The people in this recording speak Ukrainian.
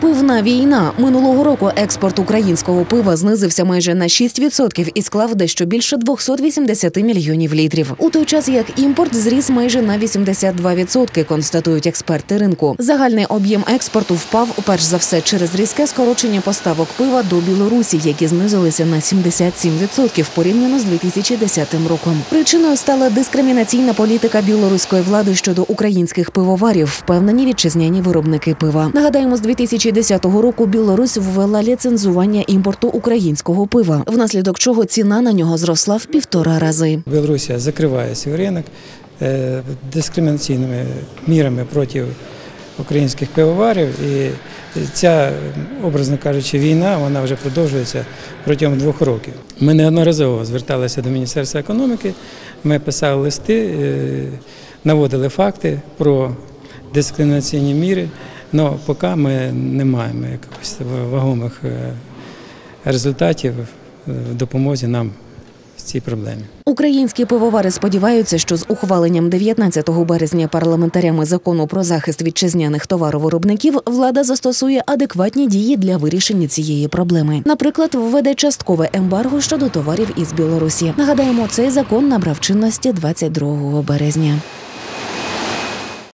Пивна війна минулого року експорт українського пива знизився майже на 6% і склав дещо більше 280 мільйонів літрів. У той час як імпорт зріс майже на 82%, констатують експерти ринку. Загальний об'єм експорту впав перш за все через різке скорочення поставок пива до Білорусі, які знизилися на 77% порівняно з 2010 роком. Причиною стала дискримінаційна політика білоруської влади щодо українських пивоварів, впевнені вітчизняні виробники пива. Нагадаємо, з 2010 року Білорусь ввела ліцензування імпорту українського пива, внаслідок чого ціна на нього зросла в півтора рази. Білорусія закриває свій ринок е, дискримінаційними мірами проти українських пивоварів. І ця, образно кажучи, війна вона вже продовжується протягом двох років. Ми неодноразово зверталися до Міністерства економіки, ми писали листи, е, наводили факти про дискримінаційні міри, але поки ми не маємо якихось вагомих е, результатів в допомозі нам в цій проблемі. Українські пивовари сподіваються, що з ухваленням 19 березня парламентарями закону про захист вітчизняних товаровиробників влада застосує адекватні дії для вирішення цієї проблеми. Наприклад, введе часткове ембарго щодо товарів із Білорусі. Нагадаємо, цей закон набрав чинності 22 березня.